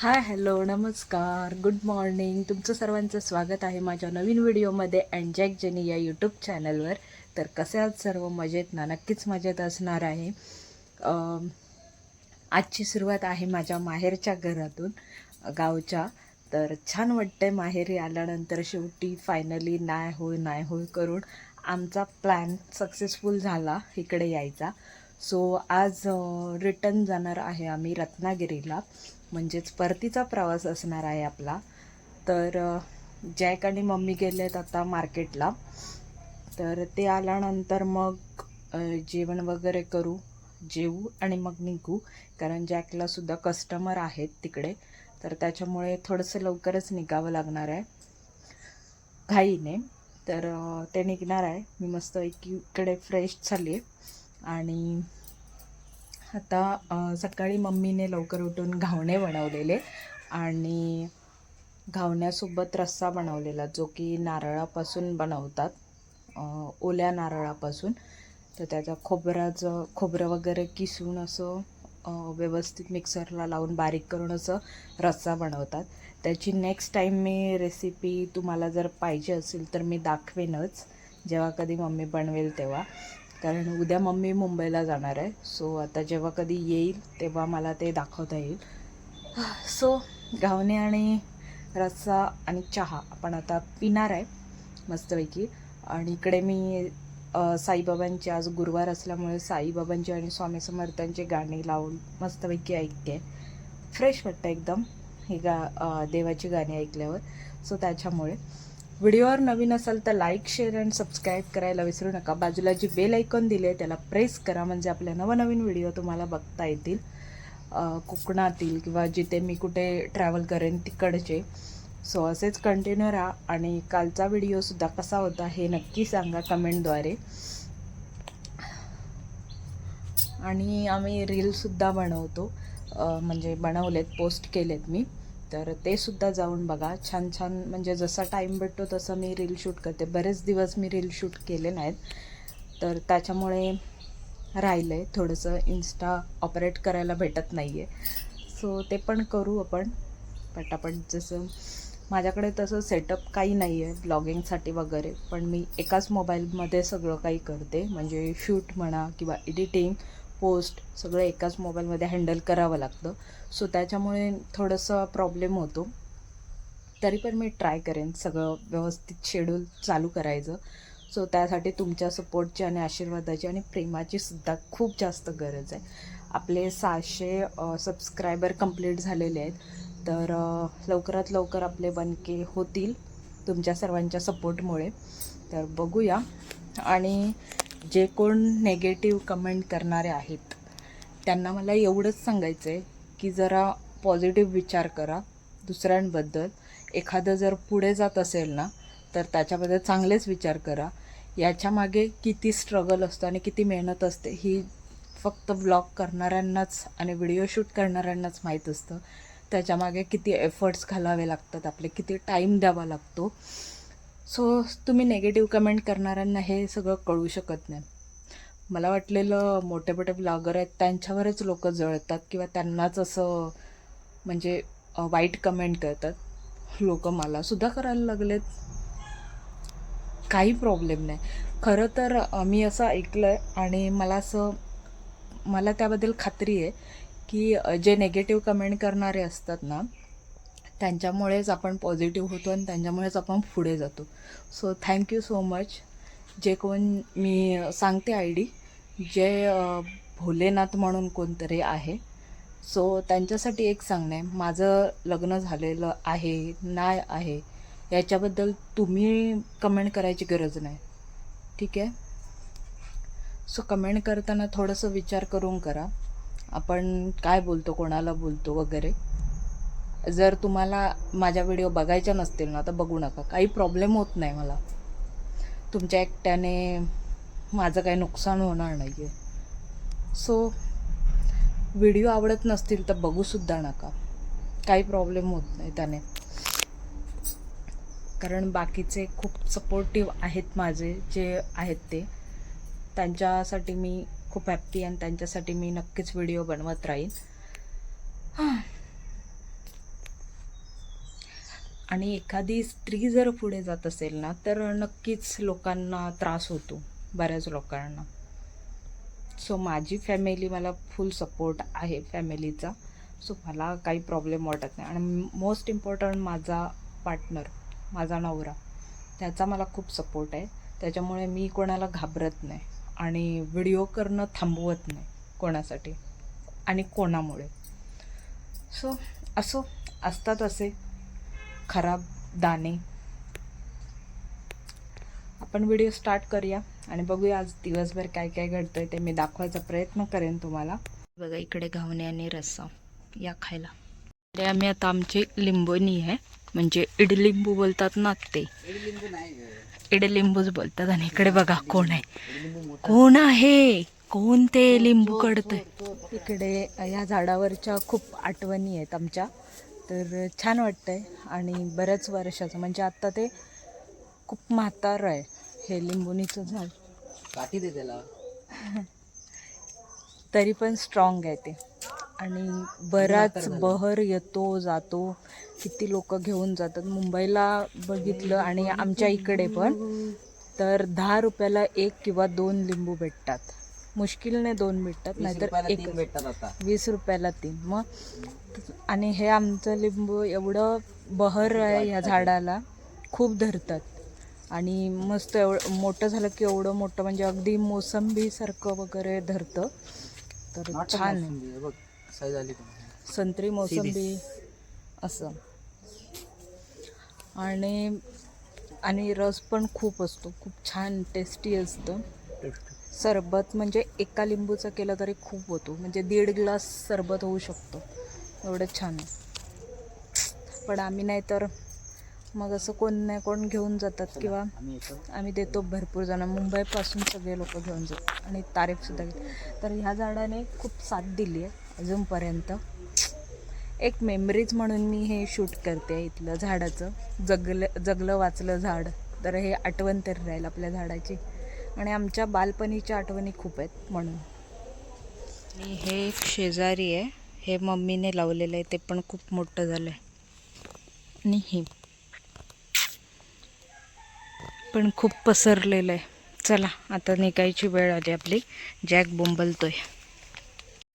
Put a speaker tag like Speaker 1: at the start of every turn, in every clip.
Speaker 1: हाय hello नमस्कार. Good morning. तुमचं सर्वांचं स्वागत आहे माझ्या नवीन व्हिडिओमध्ये अँड जॅक जेनी या यूट्यूब चॅनलवर तर कसे आहात सर्व? मजेत ना? नक्कीच मजेत असणार आहे. आजची सुरुवात आहे माझ्या माहेरच्या घरातून गावच्या. तर छान वाटते माहेरी आल्यानंतर शेवटी फायनली नाही होय नाय होय करून आमचा प्लॅन सक्सेसफुल झाला इकडे यायचा. सो आज रिटर्न जाणार आहे आम्ही रत्नागिरीला. म्हणजेच परतीचा प्रवास असणार आहे आपला. तर जॅक आणि मम्मी गेले आहेत आता मार्केटला. तर ते आल्यानंतर मग जेवण वगैरे करू जेवू आणि मग निघू. कारण जॅकला सुद्धा कस्टमर आहेत तिकडे. तर त्याच्यामुळे थोडंसं लवकरच निघावं लागणार आहे. घाईने. तर ते निघणार आहे. मी मस्त इकडे फ्रेश झाली आहे आणि आता सकाळी मम्मीने लवकर उठून घावणे बनवलेले आणि घावण्यासोबत रस्सा बनवलेला जो की नारळापासून बनवतात ओल्या नारळापासून. तर त्याचा खोबराचं खोबरं वगैरे किसून असं व्यवस्थित मिक्सरला लावून बारीक करून असं रस्सा बनवतात. त्याची नेक्स्ट टाईम मी रेसिपी तुम्हाला जर पाहिजे असेल तर मी दाखवेनच. जेव्हा कधी मम्मी बनवेल तेव्हा. कारण उद्या मम्मी मुंबईला जाणार आहे. सो आता जेव्हा कधी येईल तेव्हा मला ते दाखवता येईल. सो घावणे आणि रस्सा आणि चहा आपण आता पिणार आहे मस्तपैकी. आणि इकडे मी साईबाबांचे आज गुरुवार असल्यामुळे साईबाबांचे आणि स्वामी समर्थांचे गाणी लावून मस्तपैकी ऐकते. फ्रेश वाटतं एकदम. हे गा देवाची गाणी ऐकल्यावर. सो त्याच्यामुळे. व्हिडिओवर नवीन असाल तर लाईक शेअर अँड सबस्क्राईब करायला विसरू नका. बाजूला जी बेल ऐकॉन दिली आहे त्याला प्रेस करा. म्हणजे आपल्या नवनवीन व्हिडिओ तुम्हाला बघता येतील. कोकणातील किंवा जिथे मी कुठे ट्रॅव्हल करेन तिकडचे. सो असेच कंटिन्यू राहा. आणि कालचा व्हिडिओसुद्धा कसा होता हे नक्की सांगा कमेंटद्वारे आणि आम्ही रीलसुद्धा बनवतो. म्हणजे बनवलेत पोस्ट केलेत मी. तर ते सुद्धा जाऊन बघा. छान छान म्हणजे जसा टाईम भेटतो तसं मी रील शूट करते. बरेच दिवस मी रील शूट केले नाहीत. तर त्याच्यामुळे राहिलं आहे थोडंसं इन्स्टा ऑपरेट करायला भेटत नाही आहे सो ते पण करू आपण. पटापट जसं माझ्याकडे तसं सेटअप काही नाही आहे ब्लॉगिंगसाठी वगैरे. पण मी एकाच मोबाईलमध्ये सगळं काही करते. म्हणजे शूट म्हणा किंवा एडिटिंग पोस्ट सगळं एकाच मोबाईलमध्ये हँडल करावं लागतं. सो त्याच्यामुळे थोडंसं प्रॉब्लेम होतो. तरी पण मी ट्राय करेन सगळं व्यवस्थित शेड्यूल चालू करायचं. सो त्यासाठी तुमच्या सपोर्टची आणि आशीर्वादाची आणि प्रेमाची सुद्धा खूप जास्त गरज आहे. आपले सहाशे सबस्क्रायबर कंप्लीट झालेले आहेत. तर लवकरात लवकर आपले वन के होतील तुमच्या सर्वांच्या सपोर्टमुळे तर बघूया. आणि जे कोण नेगेटिव्ह कमेंट करणारे आहेत त्यांना मला एवढंच सांगायचं आहे की जरा पॉझिटिव्ह विचार करा. दुसऱ्यांबद्दल एखादं जर पुढे जात असेल ना तर त्याच्याबद्दल चांगलेच विचार करा. याच्यामागे किती स्ट्रगल असतं आणि किती मेहनत असते ही फक्त ब्लॉग करणाऱ्यांनाच आणि व्हिडिओ शूट करणाऱ्यांनाच माहीत असतं. त्याच्यामागे किती एफर्ट्स घालावे लागतात आपले किती टाईम द्यावा लागतो. सो तुम्ही नेगेटिव्ह कमेंट करणाऱ्यांना हे सगळं कळू शकत नाही. मला वाटलेलं मोठे मोठे ब्लॉगर आहेत त्यांच्यावरच लोक जळतात किंवा त्यांनाच असं म्हणजे वाईट कमेंट करतात. लोक मलासुद्धा करायला लागलेत. काही प्रॉब्लेम नाही. खरं तर मी असं ऐकलं आहे आणि मला असं मला त्याबद्दल खात्री आहे की जे नेगेटिव्ह कमेंट करणारे असतात ना त्यांच्यामुळेच आपण पॉझिटिव्ह होतो आणि त्यांच्यामुळेच आपण पुढे जातो. सो थँक्यू सो मच जे कोण मी सांगते आय डी जे भोलेनाथ म्हणून कोणतरी आहे. सो त्यांच्यासाठी एक सांगणं आहे माझं लग्न झालेलं आहे नाही आहे याच्याबद्दल तुम्ही कमेंट करायची गरज नाही. ठीक आहे? सो कमेंट करताना थोडंसं विचार करून करा. आपण काय बोलतो कोणाला बोलतो वगैरे. जर तुम्हाला माझ्या व्हिडिओ बघायच्या नसतील ना तर बघू नका. काही प्रॉब्लेम होत नाही मला. तुमच्या एकट्याने माझं काही नुकसान होणार नाही आहे सो व्हिडिओ आवडत नसतील तर बघूसुद्धा नका. काही प्रॉब्लेम होत नाही त्याने. कारण बाकीचे खूप सपोर्टिव्ह आहेत माझे जे आहेत ते. त्यांच्यासाठी मी खूप हॅप्पी आणि त्यांच्यासाठी मी नक्कीच व्हिडिओ बनवत राहीन. आणि एखादी स्त्री जर पुढे जात असेल ना तर नक्कीच लोकांना त्रास होतो बऱ्याच लोकांना. सो माझी फॅमिली मला फुल सपोर्ट आहे फॅमिलीचा सो मला काही प्रॉब्लेम वाटत नाही. आणि मोस्ट इम्पॉर्टंट माझा पार्टनर माझा नवरा त्याचा मला खूप सपोर्ट आहे. त्याच्यामुळे मी कोणाला घाबरत नाही आणि व्हिडिओ करणं थांबवत नाही कोणासाठी आणि कोणामुळे. सो असो असतात असे. खराब दाणे. आपण व्हिडिओ स्टार्ट करूया आणि बघूया आज दिवसभर काय काय घडतंय ते मी दाखवायचा प्रयत्न करेन तुम्हाला. बघा इकडे घावणे आणि रस्सा या खायला. अरे आम्ही आता आमची लिंबोनी आहे. म्हणजे इडलिंबू बोलतात ना ते. इडलिंबूच बोलतात आणि इकडे बघा कोण आहे. कोण आहे? कोण ते लिंबू कडतंय इकडे या झाडावरच्या खूप आठवणी आहेत आमच्या. तर छान वाटतंय. आणि बऱ्याच वर्षाचं म्हणजे आता ते खूप म्हातार आहे हे लिंबुनीचं झाड.
Speaker 2: काठी दे त्याला.
Speaker 1: तरी पण स्ट्रॉंग आहे ते. आणि बराच बहर येतो जातो. किती लोक घेऊन जातात. मुंबईला बघितलं आणि आमच्या इकडे पण तर दहा रुपयाला एक किंवा दोन लिंबू भेटतात. मुश्किलने दोन भेटतात नाहीतर एक
Speaker 2: भेटतात आता.
Speaker 1: वीस रुपयाला तीन. मग आणि हे आमचं लिंबू एवढं बहर आहे ह्या झाडाला खूप धरतात. आणि मस्त एवढं मोठं झालं की एवढं मोठं म्हणजे अगदी मोसंबीसारखं वगैरे धरतं. तर छान आहे? संत्री मोसंबी असं. आणि आणि रस पण खूप असतो खूप छान टेस्टी असतं. सरबत म्हणजे एका लिंबूचं केलं तरी खूप होतो. म्हणजे दीड ग्लास सरबत होऊ शकतो. एवढं छान. आहे पण आम्ही नाही तर मग असं कोण नाही कोण घेऊन जातात किंवा
Speaker 2: आम्ही
Speaker 1: आम्ही देतो भरपूर जण. मुंबईपासून सगळे लोक घेऊन जातात. आणि तारीफसुद्धा घेतात. तर ह्या झाडाने खूप साथ दिली आहे अजूनपर्यंत. एक मेमरीज म्हणून मी हे शूट करते इथलं झाडाचं. जगलं जगलं वाचलं झाड. तर हे आठवण तरी राहील आपल्या झाडाची. आणि आमच्या बालपणीच्या आठवणी खूप आहेत म्हणून. आणि हे एक शेजारी आहे. हे मम्मीने लावलेलं आहे. ते पण खूप मोठं झालं आहे आणि हे पण खूप पसरलेलं आहे. चला आता निघायची वेळ आली आपली. जॅक बोंबलतोय.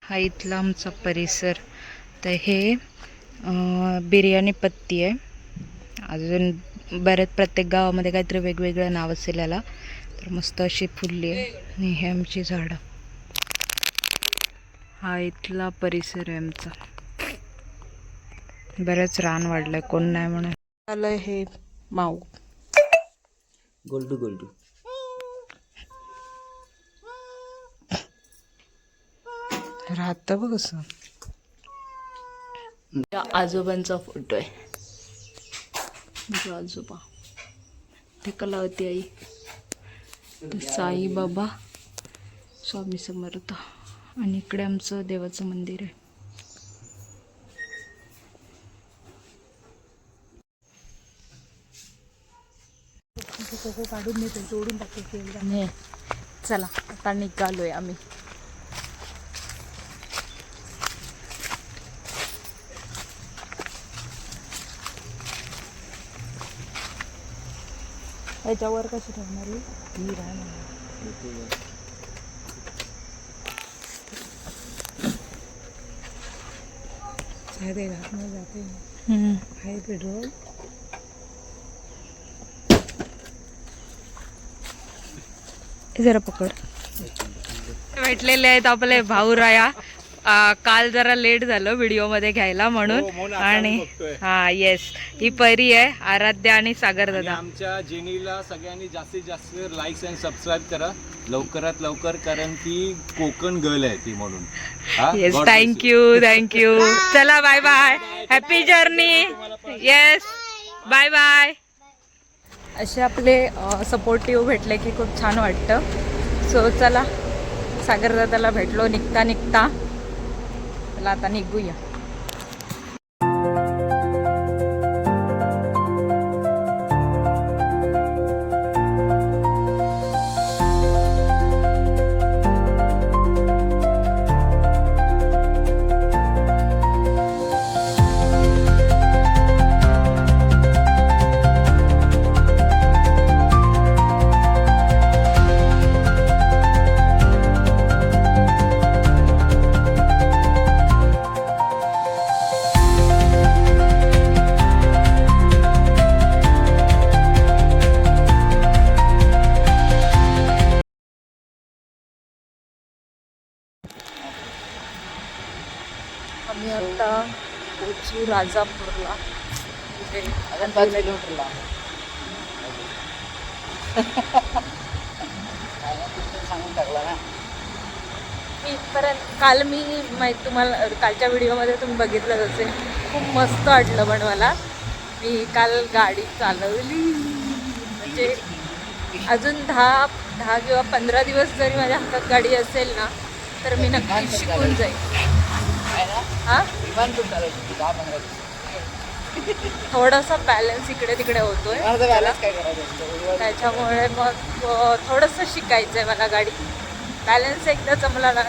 Speaker 1: हा इथला आमचा परिसर. तर हे बिर्याणी पत्ती आहे. अजून बऱ्याच प्रत्येक गावामध्ये काहीतरी वेगवेगळं नाव असेल याला. तर मस्त अशी फुलली आणि हे आमची झाडं. हा इथला परिसर आहे आमचा. बरंच रान वाढलंय कोण नाही म्हणून. आलं हे माऊ.
Speaker 2: गोल्डू गोल्डू.
Speaker 1: राहतं बघ असं. आजोबांचा फोटो आहे. आजोबा. ते कलावती आई. साईबाबा स्वामी समर्थ. आणि इकडे आमचं देवाचं मंदिर आहे. काढून जोडून टाकतो चला आता निघालोय आम्ही. याच्यावर कशी ठेवणार ही राहणार
Speaker 3: घातनं जाते.
Speaker 1: हम्म.
Speaker 3: आहे पेट्रोल.
Speaker 1: हे जरा पकड. भेटलेले आहेत आपले भाऊराया आ, काल जरा लेट झालं व्हिडिओमध्ये घ्यायला म्हणून. आणि हा येस ही परी आहे आराध्या आणि सागर दादा.
Speaker 4: आमच्या जेनीला सगळ्यांनी जास्तीत जास्त लाईक्स अँड सबस्क्राईब करा. लवकरात लवकर कारण ती कोकण गर्ल आहे ती म्हणून?
Speaker 1: Yes. Thank you thank you चला bye bye happy journey yes bye bye असे आपले सपोर्टिव्ह भेटले की खूप छान वाटतं. सो चला सागरदादाला भेटलो. निघता निघता. चला आता निघूया. पोचू राजापूरला.
Speaker 2: अजून पाच किलोमीटरला सांगून टाकला ना
Speaker 1: मी इथपर्यंत काल मी माहीत तुम्हाला कालच्या व्हिडिओमध्ये तुम्ही बघितलंच असेल. खूप मस्त वाटलं पण मला. मी काल गाडी चालवली. म्हणजे अजून दहा दहा किंवा पंधरा दिवस जरी माझ्या हातात गाडी असेल ना तर मी नक्की शिकून जाईल. हां? थोडासा बॅलन्स इकडे तिकडे होतोय? त्याच्यामुळे मग थोडंसं शिकायचं आहे मला गाडी. बॅलन्स एकदा जमला ना.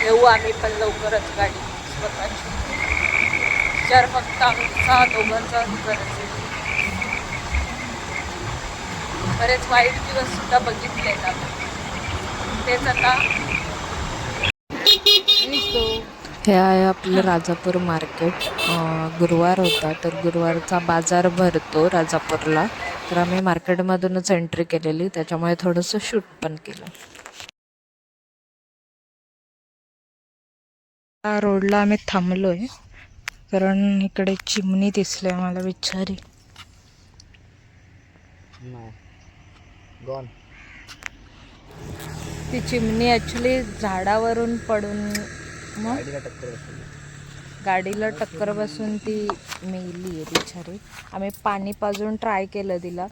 Speaker 1: घेऊ आम्ही पण लवकरच गाडी. स्वतःची. विचार फक्त आमचा दोघांचा करायचं बरेच वाईट दिवस सुद्धा बघितलेत आपण. तेच आता हे आहे आपलं राजापूर मार्केट. गुरुवार होता तर गुरुवारचा बाजार भरतो राजापूरला. तर आम्ही मार्केटमधूनच एंट्री केलेली त्याच्यामुळे थोडंसं शूट पण केलं. या रोडला आम्ही थांबलोय. कारण इकडे चिमणी दिसली आम्हाला बिचारी.
Speaker 2: नाही. गॉन
Speaker 1: ती चिमणी ॲक्च्युली झाडावरून पडून मग?
Speaker 2: गाडीला टक्कर बसली
Speaker 1: गाडीला टक्कर बसून ती मेली आहे बिचारी. आम्ही पाणी पाजून ट्राय केलं तिला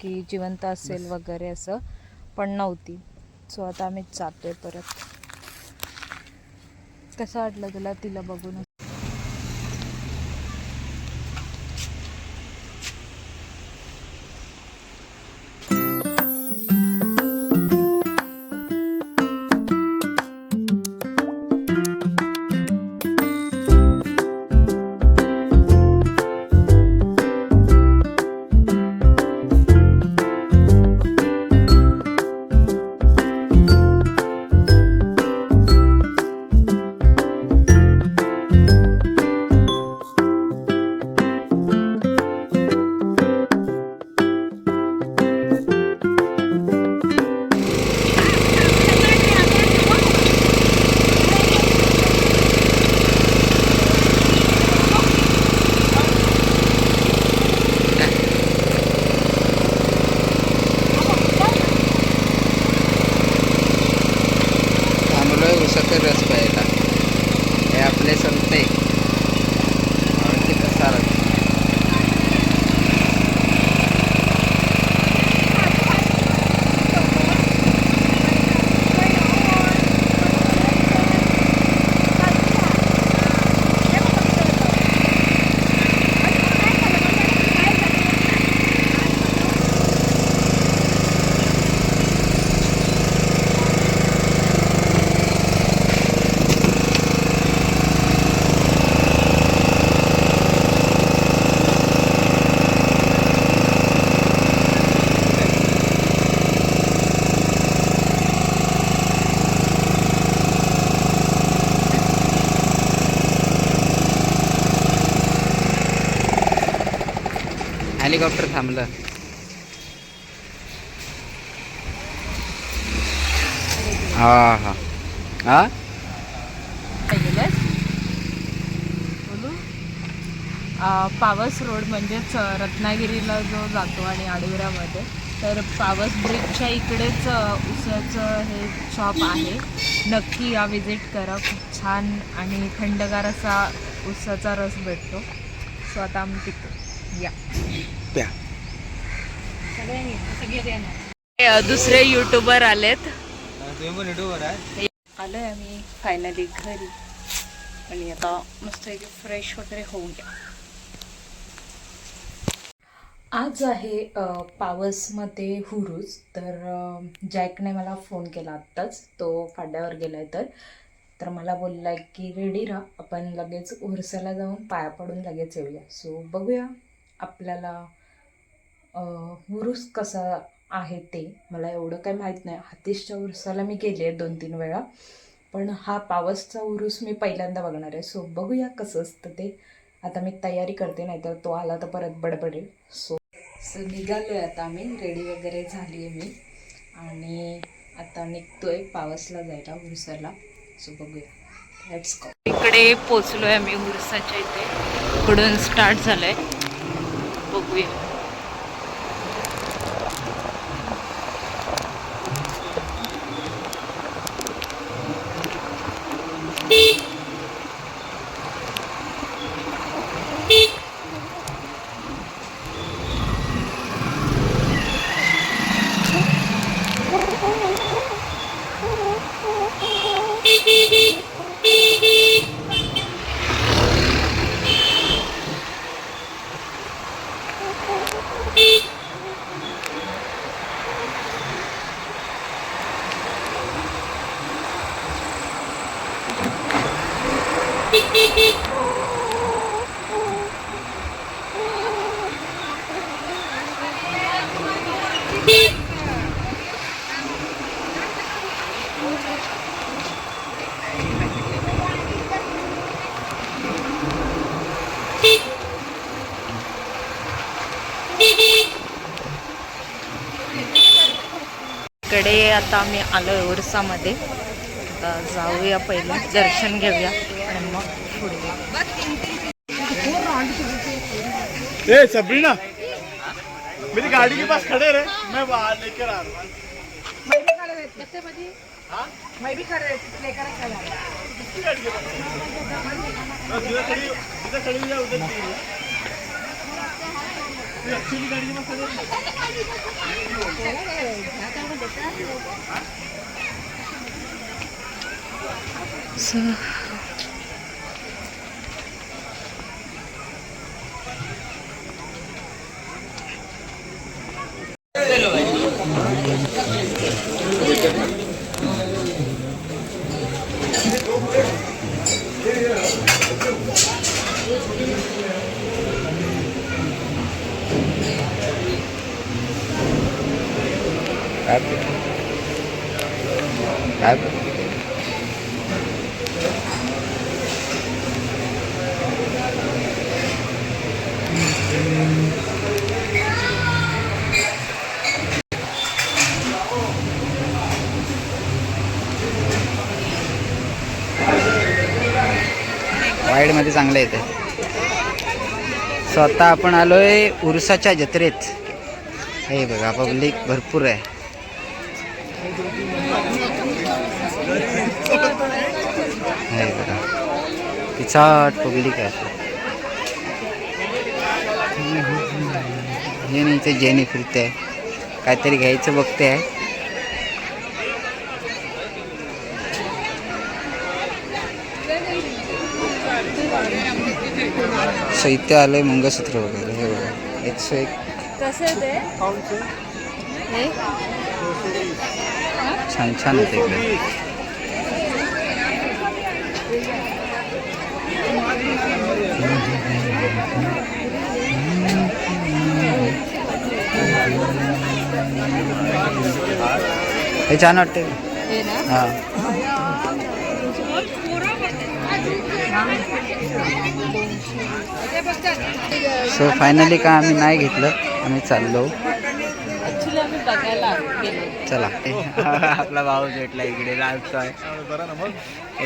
Speaker 1: की जिवंत असेल वगैरे असं पण नव्हती. सो आता आम्ही जातोय परत. कसं वाटलं तुला तिला बघून?
Speaker 2: हेलिकॉप्टर थांबलं. हा हा. हा?
Speaker 1: पावस रोड म्हणजेच रत्नागिरीला जो जातो आणि आडविरामध्ये तर पावस ब्रिजच्या इकडेच उसाचं हे शॉप आहे. नक्की या विजिट करा. खूप छान आणि थंडगार असा उसाचा रस भेटतो. सो आता आम्ही तिकडे या.
Speaker 2: प्या
Speaker 1: दुसरे युट्यूबर आलेत.
Speaker 4: तुम्ही पण युट्यूबर आहे
Speaker 1: आलोय आम्ही फायनली घरी. आणि आता मस्त फ्रेश वगैरे होऊन घ्या आज आहे पावसमध्ये हुरूस तर जॅकने मला फोन केला आत्ताच. तो फाड्यावर गेलाय तर. तर मला बोललाय की रेडी राहा आपण लगेच उरसाला जाऊन पाया पडून लगेच येऊया. सो बघूया आपल्याला उरूस कसा आहे ते मला एवढं काही माहीत नाही. हातीशच्या उरसाला मी गेली आहे दोन तीन वेळा. पण हा पावसचा उरूस मी पहिल्यांदा बघणार आहे. सो बघूया कसं असतं ते. आता मी तयारी करते नाहीतर तो आला तर परत बडबडेल. सो सो निघालो आहे आता आम्ही. रेडी वगैरे झाली आहे मी. आणि आता निघतो आहे पावसला जायला उरसाला सो बघूया. लेट्स गो इकडे आहे आम्ही उरसाच्या इथे. इकडून स्टार्ट झालं आहे बघूया. इकडे आता आम्ही आलोय उरसामध्ये आता जाऊया पहिलं दर्शन घेऊया आणि मग पुढे
Speaker 3: ए सबरीना. मेरी गाड़ी के पास खड़े रहे. मैं बाहर लेकर आ रहा हूँ. हाँ, जिधर खड़ी जिधर खड़ी हुई है उधर तीन है ये अच्छी वाली गाड़ी के पास खड़े रहे।
Speaker 2: काय काय वाईडमध्ये चांगलं येते स्वतः आपण आलो आहे उरसाच्या जत्रेत. हे बघा पब्लिक भरपूर आहे. हे बघा पिचाट पब्लिक आहे. हे नाही इथे जेणे फिरते काहीतरी घ्यायचं बघते आहे सो इथे आलंय मंगळसूत्र वगैरे हे बघा. एकशे एक.
Speaker 1: कसे ते? हे?
Speaker 2: छान छान होते इकडे. हे छान वाटते
Speaker 1: हे ना?
Speaker 2: हा. सो फायनली का आम्ही नाही घेतलं आम्ही चाललो. चला. आपला भाऊ भेटला इकडे लाजतोय.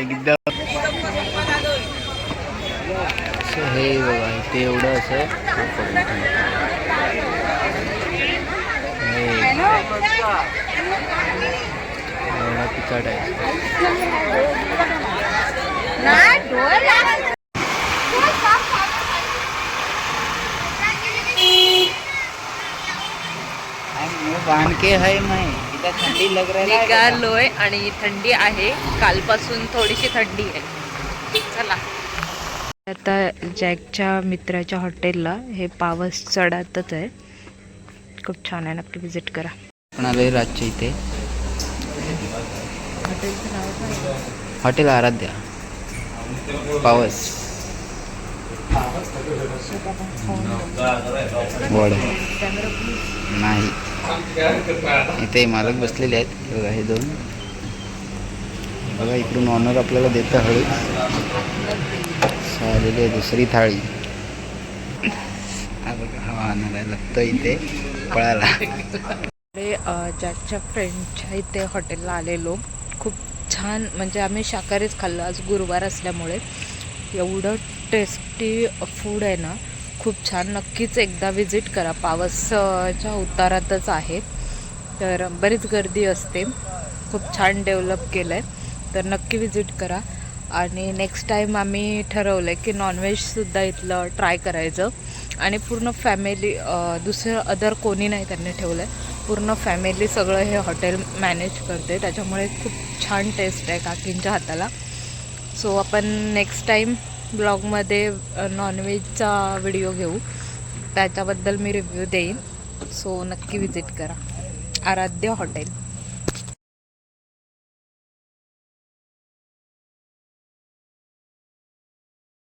Speaker 2: एकदम हे बघा इथे एवढं असं. हे. एवढा पिकाट आहे. बांध के है मैं इधर ठंडी लग रहा है
Speaker 1: निघालोय आणि थंडी आहे. कालपासून थोडीशी थंडी आहे. चला. आता जॅकच्या मित्राच्या हॉटेलला हे पावस चढतच आहे. खूप छान आहे नक्की विजिट करा.
Speaker 2: आपण आलोय रातच्या इथे.
Speaker 1: हॉटेलचं नाव काय
Speaker 2: हॉटेल आराध्या पावस वड. नाही. इथे मालक बसलेले आहेत. बघा हे दोन. बघा इकडून ऑनर आपल्याला देतं हळू. आलेली आहे दुसरी थाळी. हा बघा हा लागतो इथे पळाला.
Speaker 1: ज्याच्या फ्रेंडच्या इथे हॉटेलला आलेलो. खूप छान म्हणजे आम्ही शाकाहारीच खाल्लं. आज गुरुवार असल्यामुळे. एवढं टेस्टी फूड आहे ना. खूप छान. नक्कीच एकदा विजिट करा. पावसच्या उतारातच आहे. तर बरीच गर्दी असते. खूप छान डेव्हलप केलं आहे तर नक्की विजिट करा. आणि नेक्स्ट टाईम आम्ही ठरवलं आहे की नॉनव्हेजसुद्धा इथलं ट्राय करायचं. आणि पूर्ण फॅमिली दुसरं अदर कोणी नाही त्यांनी ठेवलं आहे पूर्ण फॅमिली सगळं हे हॉटेल मॅनेज करते. त्याच्यामुळे खूप छान टेस्ट आहे काकींच्या हाताला. सो आपण नेक्स्ट टाईम ब्लॉगमध्ये नॉनव्हेजचा व्हिडिओ घेऊ. त्याच्याबद्दल मी रिव्ह्यू देईन. सो नक्की विजिट करा. आराध्य हॉटेल